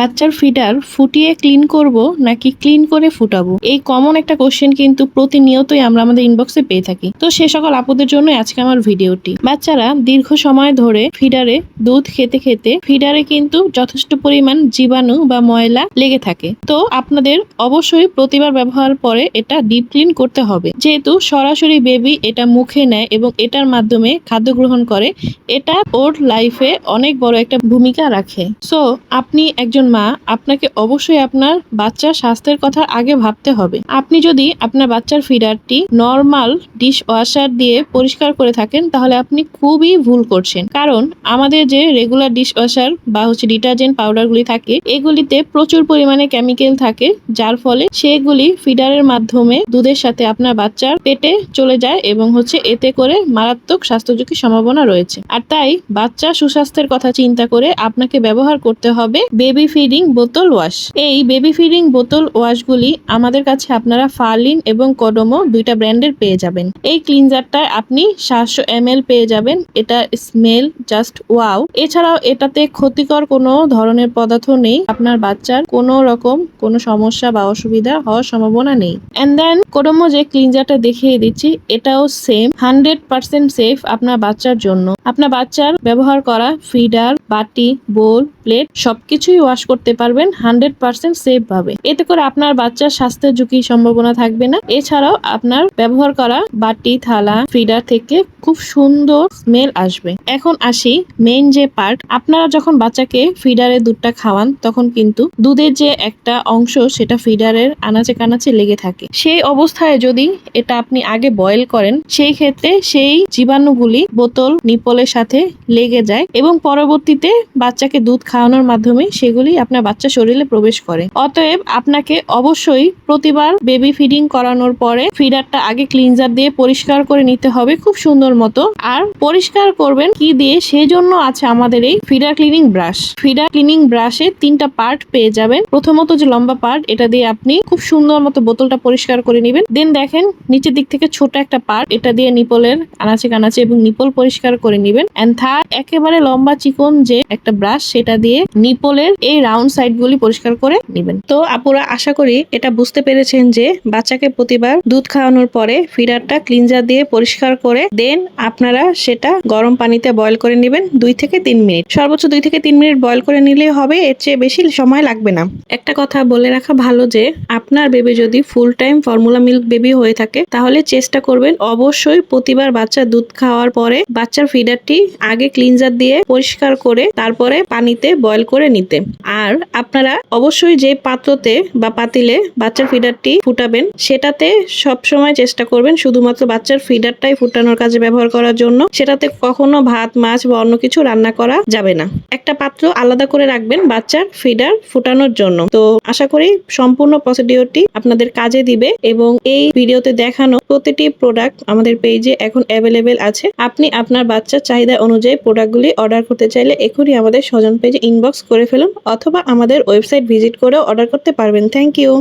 বাচ্চার ফিডার ফুটিয়ে ক্লিন করব নাকি ক্লিন করে ফুটাবো? এই কমন একটা কোশ্চেন কিন্তু প্রতিনিয়তই আমরা আমাদের ইনবক্সে পেয়ে থাকি। তো সে সকল আপুদের জন্য আজকে আমার ভিডিওটি। বাচ্চারা দীর্ঘ সময় ধরে ফিডারে দুধ খেতে খেতে ফিডারে কিন্তু যথেষ্ট পরিমাণ জীবাণু বা ময়লা লেগে থাকে। তো আপনাদের অবশ্যই প্রতিবার ব্যবহার পরে এটা ডিপ ক্লিন করতে হবে। যেহেতু সরাসরি বেবি এটা মুখে নেয় এবং এটার মাধ্যমে খাদ্য গ্রহণ করে, এটা ওর লাইফে অনেক বড় একটা ভূমিকা রাখে। সো আপনি একজন মা, আপনাকে অবশ্যই আপনার বাচ্চার স্বাস্থ্যের কথা আগে ভাবতে হবে। আপনি যদি আপনার বাচ্চার ফিডারটি নর্মাল ডিশ ওয়াশার দিয়ে পরিষ্কার করে থাকেন, তাহলে আপনি খুবই ভুল করছেন। কারণ আমাদের যে রেগুলার ডিশ ওয়াশার বা হচ্ছে ডিটারজেন্ট পাউডারগুলি থাকে, এগুলিতে প্রচুর পরিমাণে কেমিক্যাল থাকে, যার ফলে সেগুলি ফিডারের মাধ্যমে দুধের সাথে আপনার বাচ্চার পেটে চলে যায় এবং হচ্ছে এতে করে মারাত্মক স্বাস্থ্য ঝুঁকির সম্ভাবনা রয়েছে। আর তাই বাচ্চা সুস্বাস্থ্যের কথা চিন্তা করে আপনাকে ব্যবহার করতে হবে বেবি ফিডিং বোতল ওয়াশ এই বেবি ফিডিং বোতল ওয়াশগুলি আমাদের কাছে আপনারা ফার্লিন এবং কডোমো দুইটা ব্র্যান্ডের পেয়ে যাবেন। এই ক্লিনজারটায় আপনি সাতশো এম পেয়ে যাবেন। এটা স্মেল জাস্ট ওয়াও এছাড়াও এটাতে ক্ষতিকর কোনো ধরনের পদার্থ নেই। আপনার বাচ্চার কোনো রকম কোনো সমস্যা বা অসুবিধা হওয়ার সম্ভাবনা নেই। অ্যান্ড দেন কোডোমো যে ক্লিনজারটা দেখিয়ে দিচ্ছি, এটাও সেম হান্ড্রেড পার্সেন্ট সেফ আপনার বাচ্চার জন্য। আপনার বাচ্চার ব্যবহার করা ফিডার বাটি বোল প্লেট সবকিছুই ওয়াশ করতে পারবেন হান্ড্রেড পার্সেন্ট সেফ ভাবে। এতে করে আপনার বাচ্চার স্বাস্থ্যের ঝুঁকির সম্ভাবনা থাকবে না। এছাড়াও আপনার ব্যবহার করা বাটি, থালা ফিডার থেকে খুব সুন্দর স্মেল আসবে। এখন আসি মেইন যে পার্ট আপনারা যখন বাচ্চাকে ফিডারে দুধটা খাওয়ান, তখন কিন্তু দুধের যে একটা অংশ, সেটা ফিডারের আনাচে কানাচে লেগে থাকে। সেই অবস্থায় যদি এটা আপনি আগে বয়েল করেন, সেই ক্ষেত্রে সেই জীবাণুগুলি বোতল, নিপলের সাথে লেগে যায় এবং পরবর্তীতে বাচ্চাকে দুধ খাওয়ানোর মাধ্যমে সেগুলি আপনার বাচ্চা শরীরে প্রবেশ করে। অতএব আপনাকে অবশ্যই প্রতিবার বেবি ফিডিং করানোর পরে ফিডারটা আগে ক্লিনজার দিয়ে পরিষ্কার করে নিতে হবে খুব সুন্দর মতো। আর পরিষ্কার করবেন কি দিয়ে? সেই জন্য আছে আমাদের এই feeder cleaning brush feeder cleaning ব্রাশে তিনটা পার্ট পেয়ে যাবেন। প্রথমত যে লম্বা পার্ট এটা দিয়ে আপনি খুব সুন্দর মতো বোতলটা পরিষ্কার করে নেবেন। দেন দেখেন নিচের দিক থেকে ছোট একটা পার্ট এটা দিয়ে নিপলের আনাচে কানাচে এবং নিপল পরিষ্কার করে নেবেন। এন্ড থার্ড একেবারে লম্বা চিকন যে একটা ব্রাশ সেটা দিয়ে নিপলের এই রাউন্ড সাইড গুলি পরিষ্কার করে নেবেন। তো আপুরা আশা করি এটা বুঝতে পেরেছেন যে বাচ্চাকে প্রতিবার দুধ খাওয়ানোর পরে ফিডারটা ক্লিনজার দিয়ে পরিষ্কার করে দেন আপনারা সেটা গরম পানিতে বয়ল করে নেবেন দুই থেকে তিন মিনিট। সর্বোচ্চ দুই থেকে তিন মিনিট বয়ল করে নিলে হবে, এর চেয়ে বেশি সময় লাগবে না। একটা কথা বলে রাখা ভালো যে, আপনার বেবি যদি full time formula milk baby হয়ে থাকে, তাহলে চেষ্টা করবেন অবশ্যই প্রতিবার বাচ্চা দুধ খাওয়ার পরে বাচ্চার ফিডারটি আগে ক্লিনজার দিয়ে পরিষ্কার করে তারপরে পানিতে বয়ল করে নিতে। আর আপনারা অবশ্যই যে পাত্রতে বা পাতিলে বাচ্চার ফিডারটি ফুটাবেন, সেটাতে সব সময় চেষ্টা করবেন শুধুমাত্র বাচ্চার ফিডারটাই ফুটানোর কাজে ব্যবহার করার জন্য। সেটাতে কখনো ভাত, মাছ বা অন্য কিছু রান্না করা যাবে না। একটা পাত্র আলাদা করে রাখবেন বাচ্চার ফিডার ফুটানোর জন্য। তো আশা করি সম্পূর্ণ প্রসিডিওরটি আপনাদের কাজে দিবে এবং এই ভিডিওতে দেখানো প্রতিটি প্রোডাক্ট আমাদের পেজে এখন অ্যাভেলেবেল আছে। আপনি আপনার বাচ্চার চাহিদা অনুযায়ী প্রোডাক্টগুলি অর্ডার করতে চাইলে এখনই আমাদের স্বজন পেজে ইনবক্স করে ফেলুন। অথবা আমাদের ওয়েবসাইট ভিজিট করে অর্ডার করতে পারবেন। Thank you.